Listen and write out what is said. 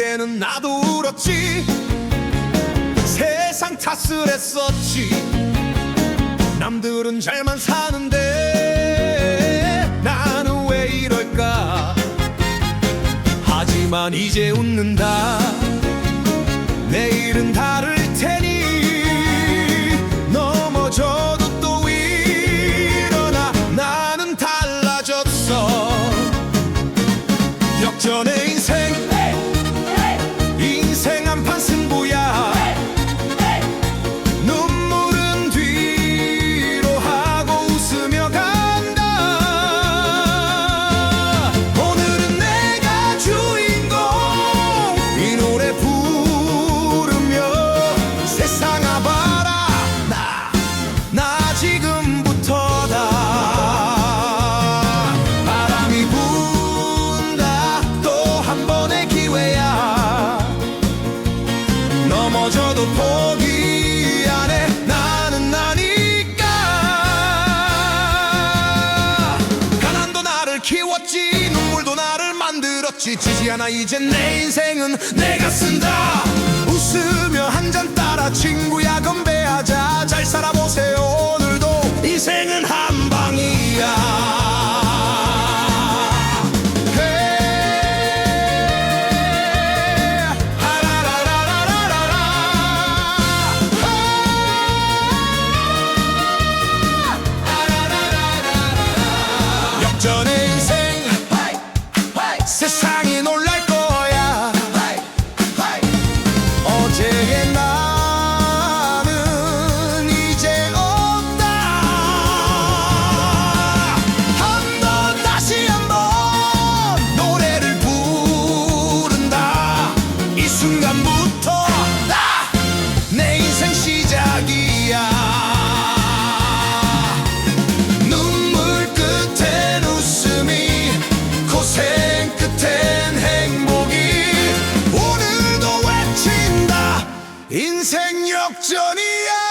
때는 나도 울었지. 세상 탓을 했었지. 남들은 잘만 사는데 나는 왜 이럴까? 하지만 이제 웃는다 넘어져도 포기 안 해 나는 나니까. 가난도 나를 키웠지 눈물도 나를 만들었지. 지지 않아 이제 내 인생은 내가 쓴다. 웃으며 한 잔 따라 친구야 건배하자. 잘 살아보세요 오늘도. 인생 역전이야